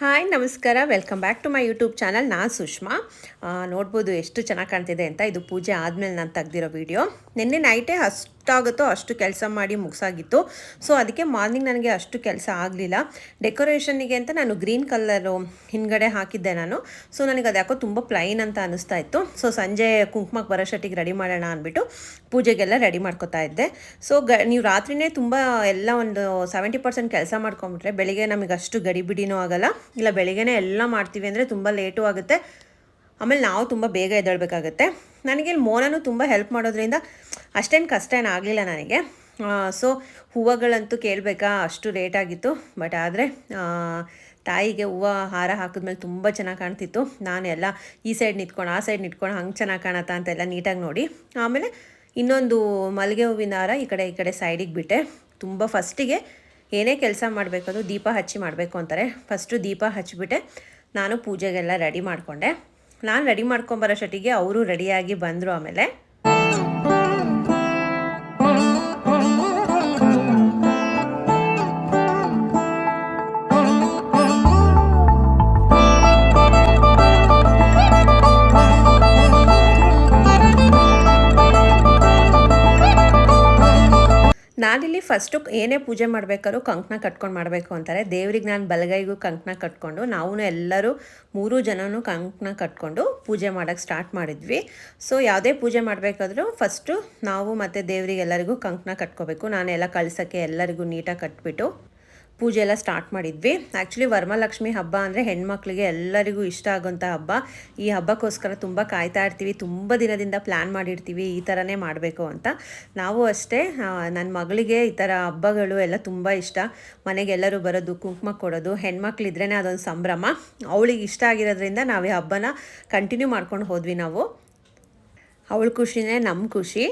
Hi ನಮಸ್ಕಾರ. Welcome back to my YouTube channel ನಾನು ಸುಷ್ಮಾ. ನೋಡ್ಬೋದು ಎಷ್ಟು ಚೆನ್ನಾಗಿ ಕಾಣ್ತಿದೆ ಅಂತ. ಇದು ಪೂಜೆ ಆದಮೇಲೆ ನಾನು ತೆಗ್ದಿರೋ ವಿಡಿಯೋ ನಿನ್ನೆ ನೈಟೇ ಅಷ್ಟಾಗುತ್ತೋ ಅಷ್ಟು ಕೆಲಸ ಮಾಡಿ ಮುಗಿಸಾಗಿತ್ತು. ಸೊ ಅದಕ್ಕೆ ಮಾರ್ನಿಂಗ್ ನನಗೆ ಅಷ್ಟು ಕೆಲಸ ಆಗಲಿಲ್ಲ. ಡೆಕೋರೇಷನ್ನಿಗೆ ಅಂತ ನಾನು ಗ್ರೀನ್ ಕಲರು ಹಿಂದ್ಗಡೆ ಹಾಕಿದ್ದೆ ನಾನು. ಸೊ ನನಗೆ ಅದು ಯಾಕೋ ತುಂಬ ಪ್ಲೈನ್ ಅಂತ ಅನಿಸ್ತಾ ಇತ್ತು. ಸೊ ಸಂಜೆ ಕುಂಕುಮಕ್ಕೆ ಬರೋ ಶಟ್ಟಿಗೆ ರೆಡಿ ಮಾಡೋಣ ಅಂದ್ಬಿಟ್ಟು ಪೂಜೆಗೆಲ್ಲ ರೆಡಿ ಮಾಡ್ಕೋತಾ ಇದ್ದೆ. ಸೊ ಗ, ನೀವು ರಾತ್ರಿನೇ ತುಂಬ ಎಲ್ಲ ಒಂದು ಸೆವೆಂಟಿ ಪರ್ಸೆಂಟ್ ಕೆಲಸ ಮಾಡ್ಕೊಂಬಿಟ್ರೆ ಬೆಳಿಗ್ಗೆ ನಮಗೆ ಅಷ್ಟು ಗಡಿಬಿಡಿನೂ ಆಗಲ್ಲ. ಇಲ್ಲ, ಬೆಳಿಗ್ಗೆನೇ ಎಲ್ಲ ಮಾಡ್ತೀವಿ ಅಂದರೆ ತುಂಬ ಲೇಟು ಆಗುತ್ತೆ. ಆಮೇಲೆ ನಾವು ತುಂಬ ಬೇಗ ಎದ್ದೇಳಬೇಕಾಗತ್ತೆ. ನನಗೆ ಇಲ್ಲಿ ಮೋನನು ತುಂಬ ಹೆಲ್ಪ್ ಮಾಡೋದ್ರಿಂದ ಅಷ್ಟೇನು ಕಷ್ಟ ಏನು ಆಗಲಿಲ್ಲ ನನಗೆ. ಸೊ ಹೂವುಗಳಂತೂ ಕೇಳಬೇಕಾ? ಅಷ್ಟು ರೇಟ್ ಆಗಿತ್ತು. ಬಟ್ ಆದರೆ ತಾಯಿಗೆ ಹೂವು ಹಾರ ಹಾಕಿದ್ಮೇಲೆ ತುಂಬ ಚೆನ್ನಾಗಿ ಕಾಣ್ತಿತ್ತು. ನಾನು ಎಲ್ಲ ಈ ಸೈಡ್ ನಿಂತ್ಕೊಂಡು, ಆ ಸೈಡ್ ನಿಂತ್ಕೊಂಡು ಹಂಗೆ ಚೆನ್ನಾಗಿ ಕಾಣತ್ತಾ ಅಂತೆಲ್ಲ ನೀಟಾಗಿ ನೋಡಿ. ಆಮೇಲೆ ಇನ್ನೊಂದು ಮಲ್ಲಿಗೆ ಹೂವಿನ ಹಾರ ಈ ಕಡೆ ಈ ಕಡೆ ಸೈಡಿಗೆ ಬಿಟ್ಟೆ. ತುಂಬ ಫಸ್ಟಿಗೆ ಏನೇ ಕೆಲಸ ಮಾಡಬೇಕಾದ್ರೂ ದೀಪ ಹಚ್ಚಿ ಮಾಡಬೇಕು ಅಂತಾರೆ. ಫಸ್ಟು ದೀಪ ಹಚ್ಚಿಬಿಟ್ಟೆ ನಾನು ಪೂಜೆಗೆಲ್ಲ ರೆಡಿ ಮಾಡಿಕೊಂಡೆ. ನಾನು ರೆಡಿ ಮಾಡ್ಕೊಂಬರೋ ಶಟಿಗೆ ಅವರು ರೆಡಿಯಾಗಿ ಬಂದರು ಆಮೇಲೆ. ನಾನಿಲ್ಲಿ ಫಸ್ಟು ಏನೇ ಪೂಜೆ ಮಾಡಬೇಕಾದ್ರೂ ಕಂಕಣ ಕಟ್ಕೊಂಡು ಮಾಡಬೇಕು ಅಂತಾರೆ. ದೇವ್ರಿಗೆ ನಾನು ಬಲಗೈಗೂ ಕಂಕಣ ಕಟ್ಕೊಂಡು ನಾವು ಎಲ್ಲರೂ ಮೂರು ಜನನು ಕಂಕಣ ಕಟ್ಕೊಂಡು ಪೂಜೆ ಮಾಡೋಕ್ಕೆ ಸ್ಟಾರ್ಟ್ ಮಾಡಿದ್ವಿ. ಸೊ ಯಾವುದೇ ಪೂಜೆ ಮಾಡಬೇಕಾದ್ರೂ ಫಸ್ಟು ನಾವು ಮತ್ತು ದೇವ್ರಿಗೆ ಎಲ್ಲರಿಗೂ ಕಂಕಣ ಕಟ್ಕೋಬೇಕು. ನಾನೆಲ್ಲ ಕಳ್ಸೋಕ್ಕೆ ಎಲ್ಲರಿಗೂ ನೀಟಾಗಿ ಕಟ್ಬಿಟ್ಟು ಪೂಜೆ ಎಲ್ಲ ಸ್ಟಾರ್ಟ್ ಮಾಡಿದ್ವಿ. ಆ್ಯಕ್ಚುಲಿ ವರಮಹಾಲಕ್ಷ್ಮಿ ಹಬ್ಬ ಅಂದರೆ ಹೆಣ್ಮಕ್ಳಿಗೆ ಎಲ್ಲರಿಗೂ ಇಷ್ಟ ಆಗೋಂಥ ಹಬ್ಬ. ಈ ಹಬ್ಬಕ್ಕೋಸ್ಕರ ತುಂಬ ಕಾಯ್ತಾ ಇರ್ತೀವಿ. ತುಂಬ ದಿನದಿಂದ ಪ್ಲ್ಯಾನ್ ಮಾಡಿರ್ತೀವಿ. ಈ ಥರನೇ ಮಾಡಬೇಕು ಅಂತ. ನಾವು ಅಷ್ಟೇ ನನ್ನ ಮಗಳಿಗೆ ಈ ಥರ ಹಬ್ಬಗಳು ಎಲ್ಲ ತುಂಬ ಇಷ್ಟ. ಮನೆಗೆಲ್ಲರೂ ಬರೋದು, ಕುಂಕುಮ ಕೊಡೋದು ಹೆಣ್ಮಕ್ಳಿದ್ರೇ ಅದೊಂದು ಸಂಭ್ರಮ. ಅವಳಿಗೆ ಇಷ್ಟ ಆಗಿರೋದ್ರಿಂದ ನಾವು ಈ ಹಬ್ಬನ ಕಂಟಿನ್ಯೂ ಮಾಡ್ಕೊಂಡು ಹೋದ್ವಿ ನಾವು. ಅವಳ ಖುಷಿನೇ ನಮ್ಮ ಖುಷಿ.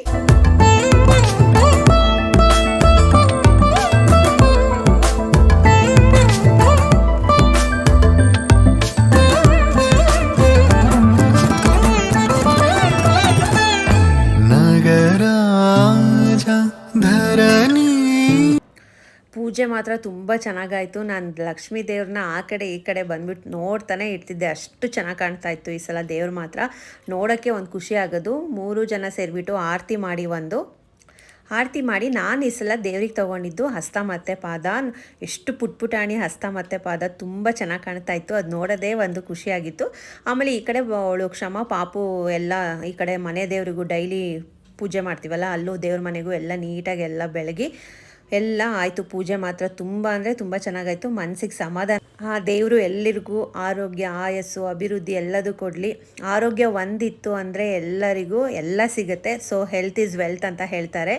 ಪೂಜೆ ಮಾತ್ರ ತುಂಬ ಚೆನ್ನಾಗಾಯಿತು. ನಾನು ಲಕ್ಷ್ಮೀ ದೇವ್ರನ್ನ ಆ ಕಡೆ ಈ ಕಡೆ ಬಂದ್ಬಿಟ್ಟು ನೋಡ್ತಾನೆ ಇರ್ತಿದ್ದೆ. ಅಷ್ಟು ಚೆನ್ನಾಗಿ ಕಾಣ್ತಾ ಇತ್ತು ಈ ಸಲ ದೇವ್ರು ಮಾತ್ರ. ನೋಡೋಕ್ಕೆ ಒಂದು ಖುಷಿ ಆಗೋದು. ಮೂರು ಜನ ಸೇರಿಬಿಟ್ಟು ಆರತಿ ಮಾಡಿ ಒಂದು, ಆರತಿ ಮಾಡಿ ನಾನು ಈ ಸಲ ದೇವ್ರಿಗೆ ತೊಗೊಂಡಿದ್ದು ಹಸ್ತ ಮತ್ತೆ ಪಾದ. ಎಷ್ಟು ಪುಟ್ಪುಟಾಣಿ ಹಸ್ತ ಮತ್ತೆ ಪಾದ ತುಂಬ ಚೆನ್ನಾಗಿ ಕಾಣ್ತಾ ಇತ್ತು. ಅದು ನೋಡೋದೇ ಒಂದು ಖುಷಿಯಾಗಿತ್ತು ಆಮೇಲೆ ಈ ಕಡೆ ಅವಳು ಕ್ಷಮ, ಪಾಪು ಎಲ್ಲ ಈ ಕಡೆ ಮನೆ ದೇವರಿಗೂ ಡೈಲಿ ಪೂಜೆ ಮಾಡ್ತೀವಲ್ಲ, ಅಲ್ಲೂ ದೇವ್ರ ಮನೆಗೂ ಎಲ್ಲ ನೀಟಾಗಿ ಎಲ್ಲ ಬೆಳಗಿ ಎಲ್ಲ ಆಯಿತು. ಪೂಜೆ ಮಾತ್ರ ತುಂಬ ಅಂದರೆ ತುಂಬ ಚೆನ್ನಾಗಾಯಿತು. ಮನಸ್ಸಿಗೆ ಸಮಾಧಾನ. ಆ ದೇವರು ಎಲ್ಲರಿಗೂ ಆರೋಗ್ಯ, ಆಯಸ್ಸು, ಅಭಿವೃದ್ಧಿ ಎಲ್ಲದೂ ಕೊಡಲಿ. ಆರೋಗ್ಯ ಒಂದಿತ್ತು ಅಂದರೆ ಎಲ್ಲರಿಗೂ ಎಲ್ಲ ಸಿಗುತ್ತೆ. ಸೊ ಹೆಲ್ತ್ ಈಸ್ ವೆಲ್ತ್ ಅಂತ ಹೇಳ್ತಾರೆ.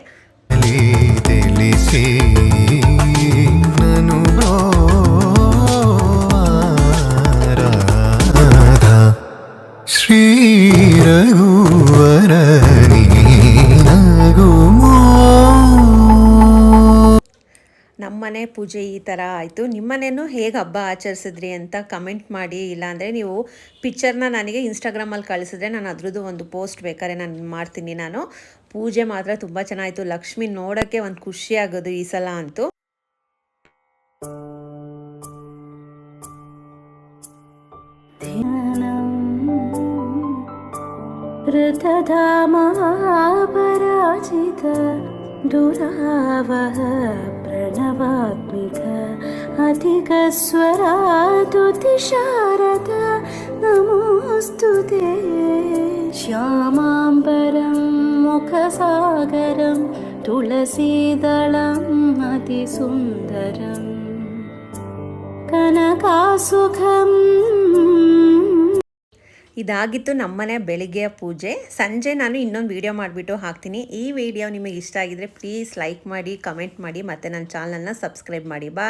ಪೂಜೆ ಈ ಥರ ಆಯಿತು. ನಿಮ್ಮನೇನು ಹೇಗೆ ಹಬ್ಬ ಆಚರಿಸಿದ್ರಿ ಅಂತ ಕಮೆಂಟ್ ಮಾಡಿ ಇಲ್ಲಾಂದರೆ ನೀವು ಪಿಕ್ಚರ್ನ ನನಗೆ ಇನ್ಸ್ಟಾಗ್ರಾಮಲ್ಲಿ ಕಳಿಸಿದ್ರೆ ನಾನು ಅದ್ರದ್ದು ಒಂದು ಪೋಸ್ಟ್ ಬೇಕಾದ್ರೆ ನಾನು ಮಾಡ್ತೀನಿ ನಾನು. ಪೂಜೆ ಮಾತ್ರ ತುಂಬ ಚೆನ್ನಾಯಿತು. ಲಕ್ಷ್ಮಿ ನೋಡೋಕ್ಕೆ ಒಂದು ಖುಷಿ ಆಗೋದು ಈ ಸಲ ಅಂತೂ. ಋತಧಾಮ ಪರಾಜಿತ दुरावह प्रणवात्मिक अधिकस्वरातुतिशारद नमोऽस्तु ते श्यामाम्बरं मुखसागरं तुलसीदलम् अतिसुन्दरम् कनकासुखम् ಇದಾಗಿತ್ತು ನಮ್ಮನೆ ಬೆಳಿಗ್ಗೆಯ ಪೂಜೆ. ಸಂಜೆ ನಾನು ಇನ್ನೊಂದು ವಿಡಿಯೋ ಮಾಡಿಬಿಟ್ಟು ಹಾಕ್ತೀನಿ. ಈ ವಿಡಿಯೋ ನಿಮಗೆ ಇಷ್ಟ ಆಗಿದ್ರೆ ಪ್ಲೀಸ್ ಲೈಕ್ ಮಾಡಿ, ಕಮೆಂಟ್ ಮಾಡಿ, ಮತ್ತು ನನ್ನ ಚಾನಲ್ನ ಸಬ್ಸ್ಕ್ರೈಬ್ ಮಾಡಿ. ಬಾಯ್.